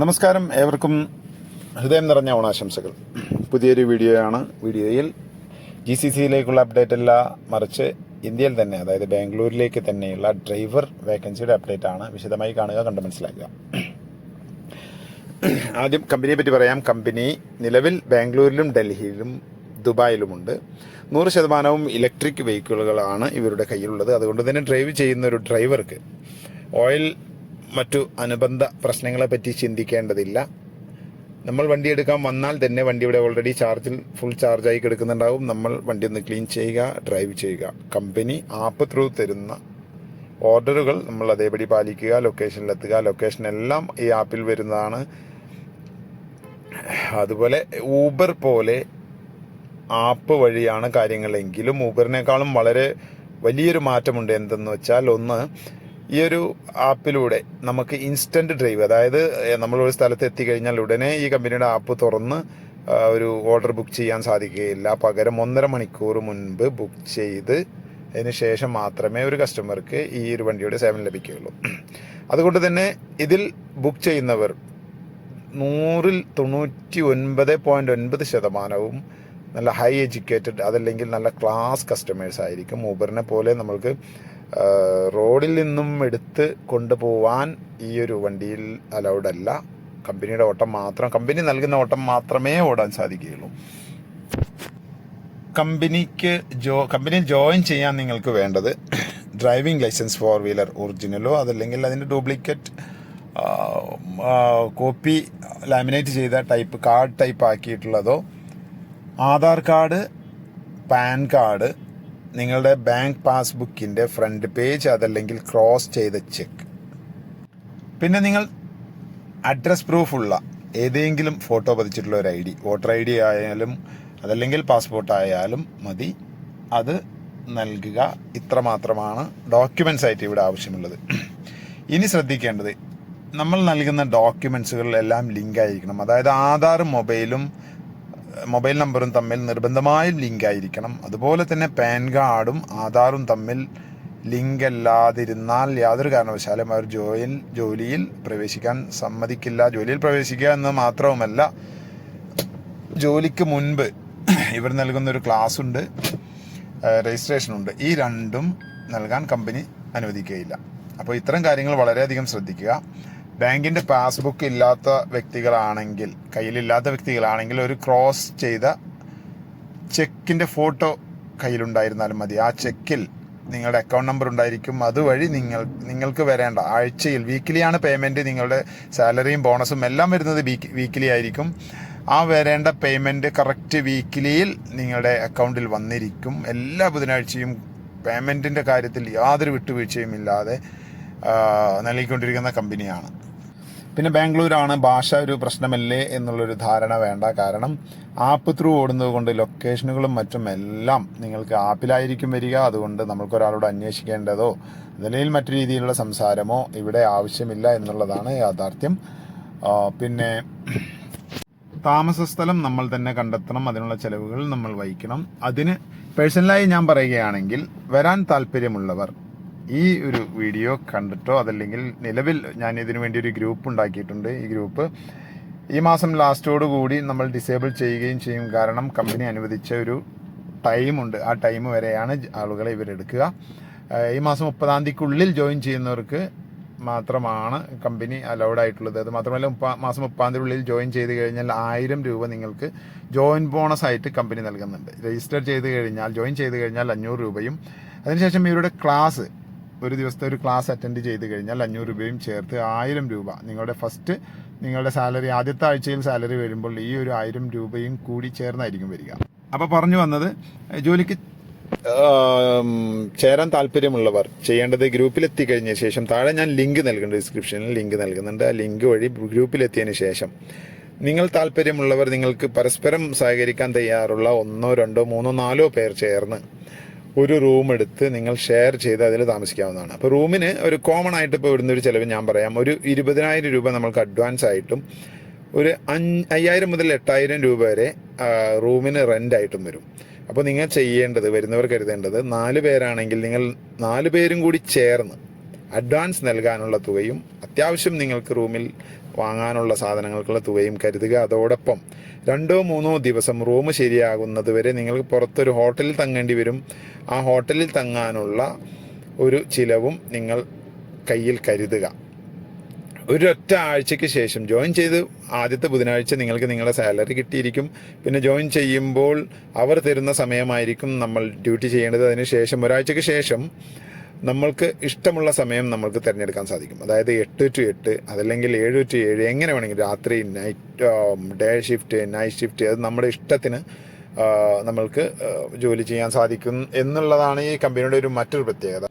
നമസ്കാരം. ഏവർക്കും ഹൃദയം നിറഞ്ഞ ഓണാശംസകൾ. പുതിയൊരു വീഡിയോയാണ് വീഡിയോയിൽ. ജി സി സിയിലേക്കുള്ള അപ്ഡേറ്റ് അല്ല മറിച്ച് ഇന്ത്യയിൽ തന്നെ അതായത് ബാംഗ്ലൂരിലേക്ക് തന്നെയുള്ള ഡ്രൈവർ വേക്കൻസിയുടെ അപ്ഡേറ്റ് ആണ് വിശദമായി കാണുക കണ്ട് മനസ്സിലാക്കുക. ആദ്യം കമ്പനിയെ പറ്റി പറയാം. കമ്പനി നിലവിൽ ബാംഗ്ലൂരിലും ഡൽഹിയിലും ദുബായിലുമുണ്ട്. നൂറ് ശതമാനവും ഇലക്ട്രിക് വെഹിക്കിളുകളാണ് ഇവരുടെ കയ്യിലുള്ളത്. അതുകൊണ്ട് തന്നെ ഡ്രൈവ് ചെയ്യുന്ന ഒരു ഡ്രൈവർക്ക് ഓയിൽ മറ്റു അനുബന്ധ പ്രശ്നങ്ങളെപ്പറ്റി ചിന്തിക്കേണ്ടതില്ല. നമ്മൾ വണ്ടി എടുക്കാൻ വന്നാൽ തന്നെ വണ്ടി ഇവിടെ ഓൾറെഡി ചാർജിൽ ഫുൾ ചാർജായി കിടക്കുന്നുണ്ടാവും. നമ്മൾ വണ്ടി ഒന്ന് ക്ലീൻ ചെയ്യുക ഡ്രൈവ് ചെയ്യുക. കമ്പനി ആപ്പ് ത്രൂ തരുന്ന ഓർഡറുകൾ നമ്മൾ അതേപടി പാലിക്കുക ലൊക്കേഷനിൽ എത്തുക. ലൊക്കേഷൻ എല്ലാം ഈ ആപ്പിൽ വരുന്നതാണ്. അതുപോലെ ഊബർ പോലെ ആപ്പ് വഴിയാണ് കാര്യങ്ങളെങ്കിലും ഊബറിനേക്കാളും വളരെ വലിയൊരു മാറ്റമുണ്ട് എന്തെന്ന് വെച്ചാൽ ഒന്ന് ഈ ഒരു ആപ്പിലൂടെ നമുക്ക് ഇൻസ്റ്റന്റ് ഡ്രൈവ് അതായത് നമ്മൾ ഒരു സ്ഥലത്ത് എത്തിക്കഴിഞ്ഞാൽ ഉടനെ ഈ കമ്പനിയുടെ ആപ്പ് തുറന്ന് ഒരു ഓർഡർ ബുക്ക് ചെയ്യാൻ സാധിക്കുകയില്ല. പകരം ഒന്നര മണിക്കൂർ മുൻപ് ബുക്ക് ചെയ്ത് അതിന് ശേഷം മാത്രമേ ഒരു കസ്റ്റമർക്ക് ഈ ഒരു വണ്ടിയുടെ സേവനം ലഭിക്കുകയുള്ളൂ. അതുകൊണ്ട് തന്നെ ഇതിൽ ബുക്ക് ചെയ്യുന്നവർ നൂറിൽ തൊണ്ണൂറ്റി ഒൻപത് പോയിന്റ് ഒൻപത് ശതമാനവും നല്ല ഹൈ എഡ്യൂക്കേറ്റഡ് അതല്ലെങ്കിൽ നല്ല ക്ലാസ് കസ്റ്റമേഴ്സ് ആയിരിക്കും. ഊബറിനെ പോലെ നമ്മൾക്ക് റോഡിൽ നിന്നും എടുത്ത് കൊണ്ടുപോവാൻ ഈ ഒരു വണ്ടിയിൽ അലൗഡ് അല്ല കമ്പനിയുടെ ഓട്ടം മാത്രം കമ്പനി നൽകുന്ന ഓട്ടം മാത്രമേ ഓടാൻ സാധിക്കുകയുള്ളൂ. കമ്പനിക്ക് ജോ കമ്പനിയിൽ ജോയിൻ ചെയ്യാൻ നിങ്ങൾക്ക് വേണ്ടത് ഡ്രൈവിംഗ് ലൈസൻസ് ഫോർ വീലർ ഒറിജിനലോ അതല്ലെങ്കിൽ അതിന്റെ ഡ്യൂപ്ലിക്കേറ്റ് കോപ്പി ലാമിനേറ്റ് ചെയ്ത ടൈപ്പ് കാർഡ് ടൈപ്പ് ആക്കിയിട്ടുള്ളതോ ആധാർ കാർഡ് പാൻ കാർഡ് നിങ്ങളുടെ ബാങ്ക് പാസ്ബുക്കിന്റെ ഫ്രണ്ട് പേജ് അതല്ലെങ്കിൽ ക്രോസ് ചെയ്ത ചെക്ക്. പിന്നെ നിങ്ങൾ അഡ്രസ് പ്രൂഫുള്ള ഏതെങ്കിലും ഫോട്ടോ പതിച്ചിട്ടുള്ള ഒരു I D voter I D ആയാലും അതല്ലെങ്കിൽ പാസ്പോർട്ട് ആയാലും മതി. അത് നൽകുക. ഇത്രമാത്രമാണ് ഡോക്യുമെന്റ്സ് ആയിട്ട് ഇവിടെ ആവശ്യമുള്ളത്. ഇനി ശ്രദ്ധിക്കേണ്ടത് നമ്മൾ നൽകുന്ന ഡോക്യുമെൻസുകളിലെല്ലാം ലിങ്ക് ആയിരിക്കണം. അതായത് ആധാറും മൊബൈലും മൊബൈൽ നമ്പറും തമ്മിൽ നിർബന്ധമായും ലിങ്ക് ആയിരിക്കണം. അതുപോലെ തന്നെ പാൻ കാർഡും ആധാറും തമ്മിൽ ലിങ്ക് അല്ലാതിരുന്നാൽ യാതൊരു കാരണവശാലും അവർ ജോയിൽ ജോലിയിൽ പ്രവേശിക്കാൻ സമ്മതിക്കില്ല. ജോലിയിൽ പ്രവേശിക്കുക എന്ന് മാത്രവുമല്ല ജോലിക്ക് മുൻപ് ഇവർ നൽകുന്ന ഒരു ക്ലാസ് ഉണ്ട് രജിസ്ട്രേഷൻ ഉണ്ട്. ഈ രണ്ടും നൽകാൻ കമ്പനി അനുവദിക്കുകയില്ല. അപ്പോൾ ഇത്തരം കാര്യങ്ങൾ വളരെയധികം ശ്രദ്ധിക്കുക. ബാങ്കിന്റെ പാസ്ബുക്ക് ഇല്ലാത്ത വ്യക്തികളാണെങ്കിൽ കയ്യിലില്ലാത്ത വ്യക്തികളാണെങ്കിൽ ഒരു ക്രോസ് ചെയ്ത ചെക്കിന്റെ ഫോട്ടോ കയ്യിലുണ്ടായിരുന്നാലും മതി. ആ ചെക്കിൽ നിങ്ങളുടെ അക്കൗണ്ട് നമ്പർ ഉണ്ടായിരിക്കും. അതുവഴി നിങ്ങൾ നിങ്ങൾക്ക് വരേണ്ട ആഴ്ചയിൽ വീക്കിലിയാണ് പേയ്മെന്റ് നിങ്ങളുടെ സാലറിയും ബോണസും എല്ലാം വരുന്നത് വീക്കിലി ആയിരിക്കും. ആ വരേണ്ട പേയ്മെന്റ് കറക്റ്റ് വീക്കിലിയിൽ നിങ്ങളുടെ അക്കൗണ്ടിൽ വന്നിരിക്കും. എല്ലാ ബുധനാഴ്ചയും പേയ്മെന്റിന്റെ കാര്യത്തിൽ യാതൊരു വിട്ടുവീഴ്ചയും ഇല്ലാതെ നൽകിക്കൊണ്ടിരിക്കുന്ന കമ്പനിയാണ്. പിന്നെ ബാംഗ്ലൂരാണ് ഭാഷ ഒരു പ്രശ്നമല്ലേ എന്നുള്ളൊരു ധാരണ വേണ്ട. കാരണം ആപ്പ് ത്രൂ ഓടുന്നത് കൊണ്ട് ലൊക്കേഷനുകളും മറ്റും എല്ലാം നിങ്ങൾക്ക് ആപ്പിലായിരിക്കും വരിക. അതുകൊണ്ട് നമ്മൾക്കൊരാളോട് അന്വേഷിക്കേണ്ടതോ അല്ലെങ്കിൽ മറ്റു രീതിയിലുള്ള സംസാരമോ ഇവിടെ ആവശ്യമില്ല എന്നുള്ളതാണ് യാഥാർത്ഥ്യം. പിന്നെ താമസ സ്ഥലം നമ്മൾ തന്നെ കണ്ടെത്തണം. അതിനുള്ള ചെലവുകൾ നമ്മൾ വഹിക്കണം. അതിന് പേഴ്സണലായി ഞാൻ പറയുകയാണെങ്കിൽ വരാൻ താല്പര്യമുള്ളവർ ഈ ഒരു വീഡിയോ കണ്ടിട്ടോ അതല്ലെങ്കിൽ നിലവിൽ ഞാൻ ഇതിനു വേണ്ടി ഒരു ഗ്രൂപ്പ് ഉണ്ടാക്കിയിട്ടുണ്ട് ഈ ഗ്രൂപ്പ്. ഈ മാസം ലാസ്റ്റോടു കൂടി നമ്മൾ ഡിസേബിൾ ചെയ്യുകയും ചെയ്യും. കാരണം കമ്പനി അനുവദിച്ച ഒരു ടൈമുണ്ട് ആ ടൈം വരെയാണ് ആളുകളെ ഇവരെടുക്കുക ഈ മാസം മുപ്പതാം തീയതിക്കുള്ളിൽ ജോയിൻ ചെയ്യുന്നവർക്ക് മാത്രമാണ് കമ്പനി അലൗഡ് ആയിട്ടുള്ളത്. അത് മാത്രമല്ല മുപ്പ മാസം മുപ്പാം തീയതി ഉള്ളിൽ ജോയിൻ ചെയ്ത് കഴിഞ്ഞാൽ ആയിരം രൂപ നിങ്ങൾക്ക് ജോയിൻ ബോണസ് ആയിട്ട് കമ്പനി നൽകുന്നുണ്ട്. രജിസ്റ്റർ ചെയ്ത് കഴിഞ്ഞാൽ ജോയിൻ ചെയ്ത് കഴിഞ്ഞാൽ അഞ്ഞൂറ് രൂപയും. അതിനുശേഷം ഇവരുടെ ക്ലാസ് ഒരു ദിവസത്തെ ഒരു ക്ലാസ് അറ്റൻഡ് ചെയ്ത് കഴിഞ്ഞാൽ അഞ്ഞൂറ് രൂപയും ചേർത്ത് ആയിരം രൂപ. നിങ്ങളുടെ ഫസ്റ്റ് നിങ്ങളുടെ സാലറി ആദ്യത്തെ ആഴ്ചയിൽ സാലറി വരുമ്പോൾ ഈ ഒരു ആയിരം രൂപയും കൂടി ചേർന്നായിരിക്കും വരിക. അപ്പോൾ പറഞ്ഞു വന്നത് ജോലിക്ക് ചേരാൻ താല്പര്യമുള്ളവർ ചെയ്യേണ്ടത് ഗ്രൂപ്പിലെത്തിക്കഴിഞ്ഞ ശേഷം താഴെ ഞാൻ ലിങ്ക് നൽകുന്നുണ്ട് ഡിസ്ക്രിപ്ഷനിൽ ലിങ്ക് നൽകുന്നുണ്ട്. ആ ലിങ്ക് വഴി ഗ്രൂപ്പിലെത്തിയതിന് ശേഷം നിങ്ങൾ താല്പര്യമുള്ളവർ നിങ്ങൾക്ക് പരസ്പരം സഹകരിക്കാൻ തയ്യാറുള്ള ഒന്നോ രണ്ടോ മൂന്നോ നാലോ പേർ ചേർന്ന് ഒരു റൂം എടുത്ത് നിങ്ങൾ ഷെയർ ചെയ്ത് അതിൽ താമസിക്കാവുന്നതാണ്. അപ്പോൾ റൂമിന് ഒരു കോമൺ ആയിട്ട് ഇപ്പോൾ ഇവിടുന്ന് ഒരു ചിലവ് ഞാൻ പറയാം. ഒരു ഇരുപതിനായിരം രൂപ നമ്മൾക്ക് അഡ്വാൻസ് ആയിട്ടും ഒരു അഞ്ച് അയ്യായിരം മുതൽ എട്ടായിരം രൂപ വരെ റൂമിന് റെന്റ് ആയിട്ടും വരും. അപ്പോൾ നിങ്ങൾ ചെയ്യേണ്ടത് വരുന്നവർ കരുതേണ്ടത് നാല് പേരാണെങ്കിൽ നിങ്ങൾ നാല് പേരും കൂടി ചേർന്ന് അഡ്വാൻസ് നൽകാനുള്ള തുകയും അത്യാവശ്യം നിങ്ങൾക്ക് റൂമിൽ വാങ്ങാനുള്ള സാധനങ്ങൾക്കുള്ള തുകയും കരുതുക. അതോടൊപ്പം രണ്ടോ മൂന്നോ ദിവസം റൂം ശരിയാകുന്നത് വരെ നിങ്ങൾക്ക് പുറത്തൊരു ഹോട്ടലിൽ തങ്ങേണ്ടി വരും. ആ ഹോട്ടലിൽ തങ്ങാനുള്ള ഒരു ചിലവും നിങ്ങൾ കയ്യിൽ കരുതുക. ഒരൊറ്റ ആഴ്ചയ്ക്ക് ശേഷം ജോയിൻ ചെയ്ത് ആദ്യത്തെ ബുധനാഴ്ച നിങ്ങൾക്ക് നിങ്ങളുടെ സാലറി കിട്ടിയിരിക്കും. പിന്നെ ജോയിൻ ചെയ്യുമ്പോൾ അവർ തരുന്ന സമയമായിരിക്കും നമ്മൾ ഡ്യൂട്ടി ചെയ്യേണ്ടത്. അതിന് ശേഷം ഒരാഴ്ചയ്ക്ക് ശേഷം നമ്മൾക്ക് ഇഷ്ടമുള്ള സമയം നമ്മൾക്ക് തിരഞ്ഞെടുക്കാൻ സാധിക്കും. അതായത് എട്ട് ടു എട്ട് അതല്ലെങ്കിൽ ഏഴ് ടു ഏഴ് എങ്ങനെ വേണമെങ്കിലും രാത്രി night day shift night shift അത് നമ്മുടെ ഇഷ്ടത്തിന് നമ്മൾക്ക് ജോലി ചെയ്യാൻ സാധിക്കും എന്നുള്ളതാണ് ഈ കമ്പനിയുടെ ഒരു മറ്റൊരു പ്രത്യേകത.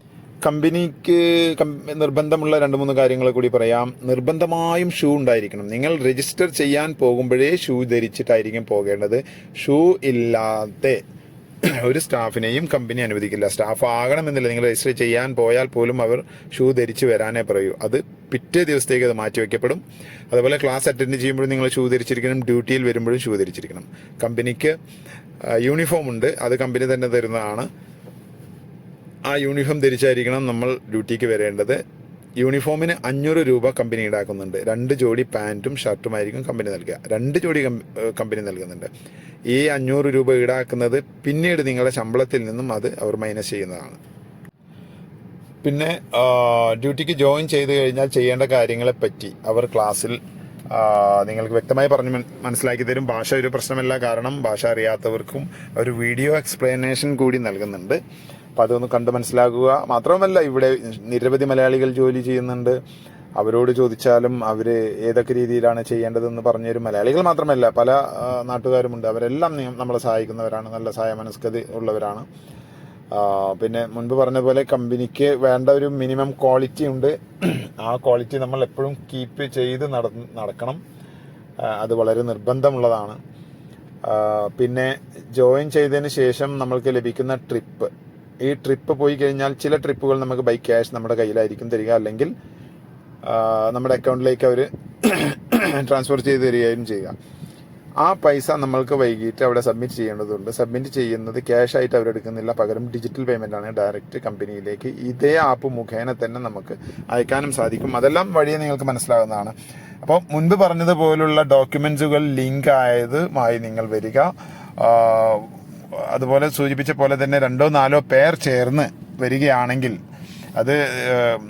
കമ്പനിക്ക് നിർബന്ധമുള്ള രണ്ട് മൂന്ന് കാര്യങ്ങൾ കൂടി പറയാം. നിർബന്ധമായും ഷൂ ഉണ്ടായിരിക്കണം. നിങ്ങൾ രജിസ്റ്റർ ചെയ്യാൻ പോകുമ്പോഴേ ഷൂ ധരിച്ചിട്ടായിരിക്കും പോകേണ്ടത്. ഷൂ ഇല്ലാതെ ഒരു സ്റ്റാഫിനെയും കമ്പനി അനുവദിക്കില്ല. സ്റ്റാഫ് ആകണമെന്നില്ല നിങ്ങൾ രജിസ്റ്റർ ചെയ്യാൻ പോയാൽ പോലും അവർ ഷൂ ധരിച്ച് വരാനേ പറയൂ. അത് പിറ്റേ ദിവസത്തേക്ക് അത് മാറ്റി വയ്ക്കപ്പെടും. അതുപോലെ ക്ലാസ് അറ്റൻഡ് ചെയ്യുമ്പോഴും നിങ്ങൾ ഷൂ ധരിച്ചിരിക്കണം. ഡ്യൂട്ടിയിൽ വരുമ്പോഴും ഷൂ ധരിച്ചിരിക്കണം. കമ്പനിക്ക് യൂണിഫോം ഉണ്ട്. അത് കമ്പനി തന്നെ തരുന്നതാണ്. ആ യൂണിഫോം ധരിച്ചായിരിക്കണം നമ്മൾ ഡ്യൂട്ടിക്ക് വരേണ്ടത്. യൂണിഫോമിന് അഞ്ഞൂറ് രൂപ കമ്പനി ഈടാക്കുന്നുണ്ട്. രണ്ട് ജോഡി പാന്റും ഷർട്ടുമായിരിക്കും കമ്പനി നൽകുക. രണ്ട് ജോഡി കമ്പനി നൽകുന്നുണ്ട്. ഈ അഞ്ഞൂറ് രൂപ ഈടാക്കുന്നത് പിന്നീട് നിങ്ങളുടെ ശമ്പളത്തിൽ നിന്നും അത് അവർ മൈനസ് ചെയ്യുന്നതാണ്. പിന്നെ ഡ്യൂട്ടിക്ക് ജോയിൻ ചെയ്ത് കഴിഞ്ഞാൽ ചെയ്യേണ്ട കാര്യങ്ങളെ പറ്റി അവർ ക്ലാസ്സിൽ നിങ്ങൾക്ക് വ്യക്തമായി പറഞ്ഞ് മനസ്സിലാക്കി തരും. ഭാഷ ഒരു പ്രശ്നമല്ല. കാരണം ഭാഷ അറിയാത്തവർക്കും ഒരു വീഡിയോ എക്സ്പ്ലനേഷൻ കൂടി നൽകുന്നുണ്ട്. അപ്പം അതൊന്ന് കണ്ട് മനസ്സിലാക്കുക. മാത്രമല്ല ഇവിടെ നിരവധി മലയാളികൾ ജോലി ചെയ്യുന്നുണ്ട്. അവരോട് ചോദിച്ചാലും അവർ ഏതൊക്കെ രീതിയിലാണ് ചെയ്യേണ്ടതെന്ന് പറഞ്ഞു തരും മലയാളികൾ മാത്രമല്ല പല നാട്ടുകാരുമുണ്ട്. അവരെല്ലാം നമ്മളെ സഹായിക്കുന്നവരാണ്. നല്ല സഹായ മനസ്കത ഉള്ളവരാണ് പിന്നെ മുൻപ് പറഞ്ഞ പോലെ കമ്പനിക്ക് വേണ്ട ഒരു മിനിമം ക്വാളിറ്റി ഉണ്ട്. ആ ക്വാളിറ്റി നമ്മൾ എപ്പോഴും കീപ്പ് ചെയ്ത് നട നടക്കണം. അത് വളരെ നിർബന്ധമുള്ളതാണ്. പിന്നെ ജോയിൻ ചെയ്തതിന് ശേഷം നമ്മൾക്ക് ലഭിക്കുന്ന ട്രിപ്പ്. ഈ ട്രിപ്പ് പോയി കഴിഞ്ഞാൽ ചില ട്രിപ്പുകൾ നമുക്ക് ബൈ ക്യാഷ് നമ്മുടെ കയ്യിലായിരിക്കും തരിക. അല്ലെങ്കിൽ നമ്മുടെ അക്കൗണ്ടിലേക്ക് അവർ ട്രാൻസ്ഫർ ചെയ്ത് തരികയും ചെയ്യുക. ആ പൈസ നമ്മൾക്ക് വൈകിട്ട് അവിടെ സബ്മിറ്റ് ചെയ്യേണ്ടതുണ്ട്. സബ്മിറ്റ് ചെയ്യുന്നത് ക്യാഷ് ആയിട്ട് അവരെടുക്കുന്നില്ല പകരം ഡിജിറ്റൽ പേയ്മെന്റ് ആണ് ഡയറക്റ്റ് കമ്പനിയിലേക്ക് ഇതേ ആപ്പ് മുഖേന തന്നെ നമുക്ക് അയക്കാനും സാധിക്കും. അതെല്ലാം വഴിയെ നിങ്ങൾക്ക് മനസ്സിലാകുന്നതാണ്. അപ്പോൾ മുൻപ് പറഞ്ഞതുപോലുള്ള ഡോക്യുമെൻസുകൾ ലിങ്ക് ആയതുമായി നിങ്ങൾ വരിക. അതുപോലെ സൂചിപ്പിച്ച പോലെ തന്നെ രണ്ടോ നാലോ പേർ ചേർന്ന് വരികയാണെങ്കിൽ അത്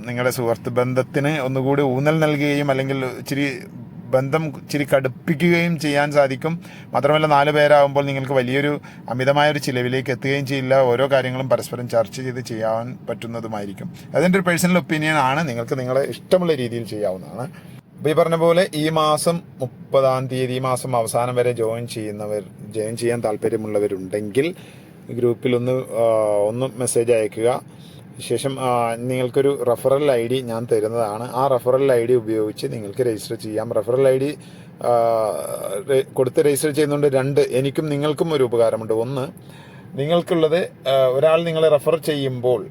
നിങ്ങളുടെ സുഹൃത്ത് ബന്ധത്തിന് ഒന്നുകൂടി ഊന്നൽ നൽകുകയും അല്ലെങ്കിൽ ഇച്ചിരി ബന്ധം ഇച്ചിരി കടുപ്പിക്കുകയും ചെയ്യാൻ സാധിക്കും. മാത്രമല്ല നാല് പേരാകുമ്പോൾ നിങ്ങൾക്ക് വലിയൊരു അമിതമായ ഒരു ചിലവിലേക്ക് എത്തുകയും ചെയ്യില്ല. ഓരോ കാര്യങ്ങളും പരസ്പരം ചർച്ച ചെയ്ത് ചെയ്യാൻ പറ്റുന്നതുമായിരിക്കും. അതിന്റെ ഒരു പേഴ്സണൽ ഒപ്പീനിയൻ ആണ്. നിങ്ങൾക്ക് നിങ്ങളെ ഇഷ്ടമുള്ള രീതിയിൽ ചെയ്യാവുന്നതാണ്. അപ്പോൾ ഈ പറഞ്ഞ പോലെ ഈ മാസം മുപ്പതാം തീയതി ഈ മാസം അവസാനം വരെ ജോയിൻ ചെയ്യുന്നവർ ജോയിൻ ചെയ്യാൻ താല്പര്യമുള്ളവരുണ്ടെങ്കിൽ ഗ്രൂപ്പിൽ ഒന്ന് ഒന്ന് മെസ്സേജ് അയക്കുക. ശേഷം നിങ്ങൾക്കൊരു റെഫറൽ ഐ ഡി ഞാൻ തരുന്നതാണ്. ആ റെഫറൽ ഐ ഡി ഉപയോഗിച്ച് നിങ്ങൾക്ക് രജിസ്റ്റർ ചെയ്യാം. റെഫറൽ ഐ ഡി കൊടുത്ത് രജിസ്റ്റർ ചെയ്യുന്നതുകൊണ്ട് രണ്ട് എനിക്കും നിങ്ങൾക്കും ഒരു ഉപകാരമുണ്ട്. ഒന്ന് നിങ്ങൾക്കുള്ളത് ഒരാൾ നിങ്ങളെ റെഫർ ചെയ്യുമ്പോൾ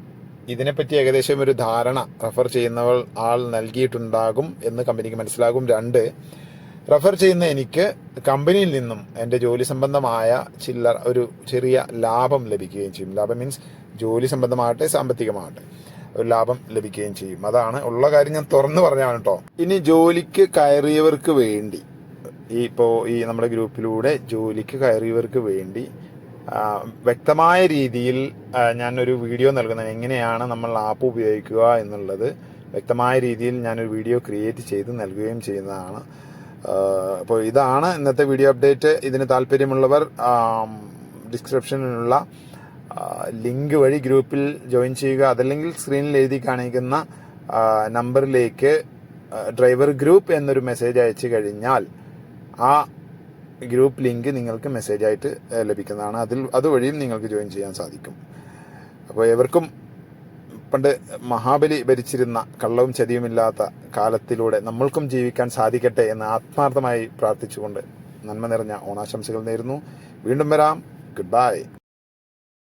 ഇതിനെപ്പറ്റി ഏകദേശം ഒരു ധാരണ റെഫർ ചെയ്യുന്നവൾ ആൾ നൽകിയിട്ടുണ്ടാകും എന്ന് കമ്പനിക്ക് മനസ്സിലാകും. രണ്ട് റെഫർ ചെയ്യുന്ന എനിക്ക് കമ്പനിയിൽ നിന്നും എന്റെ ജോലി സംബന്ധമായ ചില്ലറ ഒരു ചെറിയ ലാഭം ലഭിക്കുകയും ചെയ്യും. ലാഭം മീൻസ് ജോലി സംബന്ധമാകട്ടെ സാമ്പത്തികമാകട്ടെ ഒരു ലാഭം ലഭിക്കുകയും ചെയ്യും. അതാണ് ഉള്ള കാര്യം ഞാൻ തുറന്നു പറഞ്ഞാണ് കേട്ടോ ഇനി ജോലിക്ക് കയറിയവർക്ക് വേണ്ടി ഈ ഇപ്പോൾ ഈ നമ്മുടെ ഗ്രൂപ്പിലൂടെ ജോലിക്ക് കയറിയവർക്ക് വേണ്ടി വ്യക്തമായ രീതിയിൽ ഞാനൊരു വീഡിയോ നൽകുന്നത് എങ്ങനെയാണ് നമ്മൾ ആപ്പ് ഉപയോഗിക്കുക എന്നുള്ളത് വ്യക്തമായ രീതിയിൽ ഞാനൊരു വീഡിയോ ക്രിയേറ്റ് ചെയ്ത് നൽകുകയും ചെയ്യുന്നതാണ്. അപ്പോൾ ഇതാണ് ഇന്നത്തെ വീഡിയോ അപ്ഡേറ്റ് ഇതിന് താല്പര്യമുള്ളവർ ഡിസ്ക്രിപ്ഷനിലുള്ള ലിങ്ക് വഴി ഗ്രൂപ്പിൽ ജോയിൻ ചെയ്യുക. അതല്ലെങ്കിൽ സ്ക്രീനിൽ എഴുതി കാണിക്കുന്ന നമ്പറിലേക്ക് ഡ്രൈവർ ഗ്രൂപ്പ് എന്നൊരു മെസ്സേജ് അയച്ചു കഴിഞ്ഞാൽ ആ ഗ്രൂപ്പ് ലിങ്ക് നിങ്ങൾക്ക് മെസ്സേജ് ആയിട്ട് ലഭിക്കുന്നതാണ്. അതിൽ അതുവഴിയും നിങ്ങൾക്ക് ജോയിൻ ചെയ്യാൻ സാധിക്കും. അപ്പോൾ എവർക്കും പണ്ട് മഹാബലി ഭരിച്ചിരുന്ന കള്ളവും ചതിയുമില്ലാത്ത കാലത്തിലൂടെ നമ്മൾക്കും ജീവിക്കാൻ സാധിക്കട്ടെ എന്ന് ആത്മാർത്ഥമായി പ്രാർത്ഥിച്ചുകൊണ്ട് നന്മ നിറഞ്ഞ ഓണാശംസകൾ നേരുന്നു. വീണ്ടും വരാം. Good bye